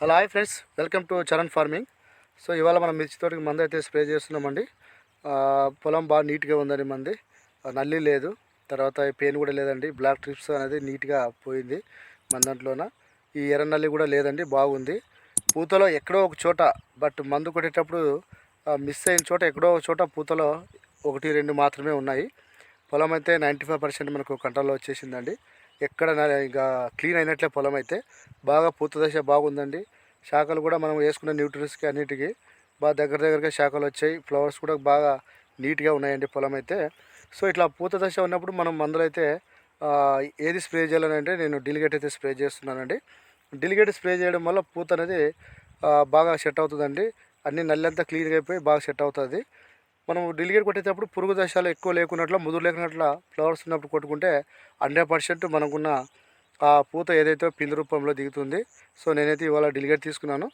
Hello hi friends. Welcome to Charan farming. So ఇవాళ మనం మిర్చి తోటకి మందు అయితే స్ప్రే చేస్తున్నామండి. పొలం బాగా నీట్గా ఉందండి మంది. ఆ, నల్లి లేదు. తర్వాత పెయిన్ కూడా లేదండి. బ్లాక్ ట్రిప్స్ అనేది నీట్గా పోయింది మన దాంట్లోన ఈ ఎర్ర నల్లి కూడా లేదండి బాగుంది. పూతలో ఎక్కడో ఒక చోట బట్ మందు కొట్టేటప్పుడు మిస్ అయిన చోట ఎక్కడో ఒక చోట పూతలో ఒకటి రెండు మాత్రమే ఉన్నాయి. పొలం అయితే నైంటీ ఫైవ్ పర్సెంట్ మనకు కంట్రోల్లో వచ్చేసిందండి. ఎక్కడ ఇంకా క్లీన్ అయినట్లే పొలం అయితే. బాగా పూత దశ బాగుందండి. శాఖలు కూడా మనం వేసుకున్న న్యూట్రియన్స్కి అన్నిటికీ బాగా దగ్గర దగ్గరగా శాఖలు వచ్చాయి. ఫ్లవర్స్ కూడా బాగా నీట్గా ఉన్నాయండి పొలం అయితే. సో ఇట్లా పూత దశ ఉన్నప్పుడు మనం మందులు అయితే ఏది స్ప్రే చేయాలని అంటే నేను డిలిగేట్ అయితే స్ప్రే చేస్తున్నానండి. డిలిగేట్ స్ప్రే చేయడం వల్ల పూత అనేది బాగా సెట్ అవుతుందండి. అన్ని నల్లంతా క్లీన్గా అయిపోయి బాగా సెట్ అవుతుంది. మనం డెలిగేట్ కొట్టేటప్పుడు పురుగు దశలు ఎక్కువ లేకున్నట్లు ముదురు లేకున్నట్ల ఫ్లవర్స్ ఉన్నప్పుడు కొట్టుకుంటే హండ్రెడ్ పర్సెంట్ మనకున్న ఆ పూత ఏదైతే పిండి రూపంలో దిగుతుంది సో నేనైతే ఇవాళ డిలిగేట్ తీసుకున్నాను.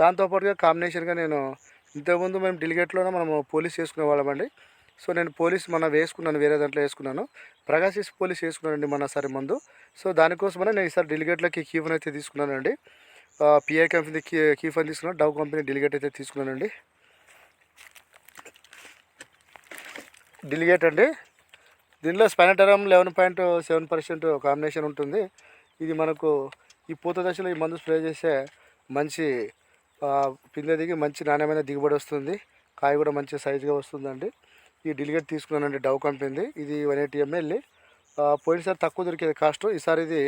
దాంతోపాటుగా కాంబినేషన్గా నేను ఇంతకుముందు మేము డెలిగేట్లోనే మనము పోలీస్ చేసుకునే వాళ్ళమండి సో నేను పోలీస్ మన వేసుకున్నాను వేరే దాంట్లో వేసుకున్నాను. ప్రకాశిస్ పోలీస్ వేసుకున్నానండి మన సరి ముందు. సో దానికోసమనే నేను ఈసారి డిలిగేట్లోకి కీఫన్ అయితే తీసుకున్నానండి. పిఐ కంపెనీ కీ కీఫన్ తీసుకున్నాను డవ్ కంపెనీ డిలిగేట్ అయితే తీసుకున్నానండి. డిలిగేట్ అండి. దీనిలో spinetoram eleven point seven percent combination ఉంటుంది. ఇది మనకు ఈ పూత దశలో ఈ మందు స్ప్రే చేస్తే మంచి పిందె దిగి మంచి నాణ్యమైన దిగుబడి వస్తుంది. కాయ కూడా మంచి సైజుగా వస్తుందండి. ఈ డిలిగేట్ తీసుకున్నానండి డవ్ కంపెనీది ఇది వన్ ఎయిటీ ఎంఎల్ పోయినసారి తక్కువ దొరికేది కాస్ట్. ఈసారి ఇది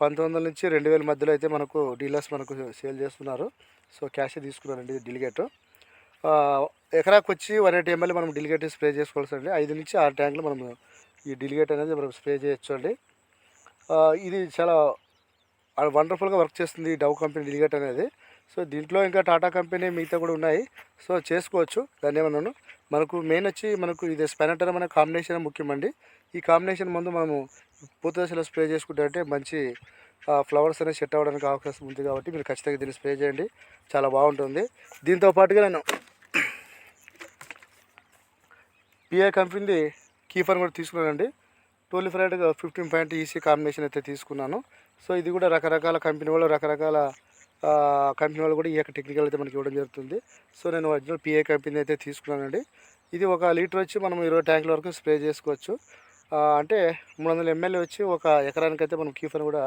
పంతొమ్మిది వందల నుంచి రెండు వేల మధ్యలో అయితే మనకు డీలర్స్ మనకు సేల్ చేస్తున్నారు. సో క్యాష్ తీసుకున్నానండి ఇది డిలిగేట్. ఎకరాకు వచ్చి వన్ ఎయిటీ ఎంఎల్ మనం డిలిగేట్ స్ప్రే చేసుకోవాల్సి అండి ఐదు నుంచి ఆరు ట్యాంకులు మనం ఈ డిలిగేట్ అనేది మనం స్ప్రే చేయొచ్చు అండి ఇది చాలా వండర్ఫుల్గా వర్క్ చేస్తుంది ఈ డవ్ కంపెనీ డిలిగేట్ అనేది. సో దీంట్లో ఇంకా టాటా కంపెనీ మిగతా కూడా ఉన్నాయి. సో చేసుకోవచ్చు. దాన్ని ఏమన్నాను? మనకు మెయిన్ వచ్చి మనకు ఇది స్పెనటరం అనే కాంబినేషన్ ముఖ్యమండి. ఈ కాంబినేషన్ ముందు మనము పూత దశలో స్ప్రే చేసుకుంటే అంటే మంచి ఫ్లవర్స్ అనేది సెట్ అవ్వడానికి అవకాశం ఉంది కాబట్టి మీరు ఖచ్చితంగా దీన్ని స్ప్రే చేయండి. చాలా బాగుంటుంది. దీంతో పాటుగా నేను పిఐ కంపెనీది కీఫర్ కూడా తీసుకున్నానండి టోలిఫ్రైడ్ ఫిఫ్టీన్ పాయింట్ ఈసీ కాంబినేషన్ అయితే తీసుకున్నాను. సో ఇది కూడా రకరకాల కంపెనీ వాళ్ళు రకరకాల కంపెనీ వాళ్ళు కూడా ఈ యొక్క టెక్నికల్ అయితే మనకి ఇవ్వడం జరుగుతుంది. సో నేను ఒరిజినల్ పిఏ కంపెనీ అయితే తీసుకున్నానండి. ఇది ఒక లీటర్ వచ్చి మనం ఇరవై ట్యాంకుల వరకు స్ప్రే చేసుకోవచ్చు. అంటే మూడు వందల ఎంఎల్ఏ వచ్చి ఒక ఎకరానికి అయితే మనం కీఫర్ కూడా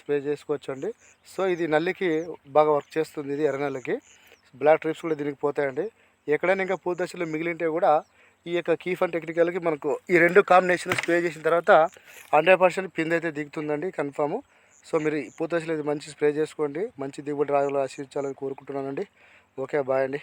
స్ప్రే చేసుకోవచ్చు అండి సో ఇది నల్లికి బాగా వర్క్ చేస్తుంది ఇది ఎర్ర నల్లికి. బ్లాక్ ట్రిప్స్ కూడా దీనికి పోతాయండి. ఎక్కడైనా ఇంకా పూత దశలో మిగిలింటే కూడా ఈ యొక్క కీఫన్ టెక్నికల్కి మనకు ఈ రెండు కాంబినేషన్ స్ప్రే చేసిన తర్వాత హండ్రెడ్ పర్సెంట్ పిండి అయితే దిగుతుందండి కన్ఫామ్. సో మీరు ఈ ఇది మంచి స్ప్రే చేసుకోండి మంచి దిగుబడి రావాలని ఆశీర్వించాలని కోరుకుంటున్నానండి. ఓకే బాయ్ అండి.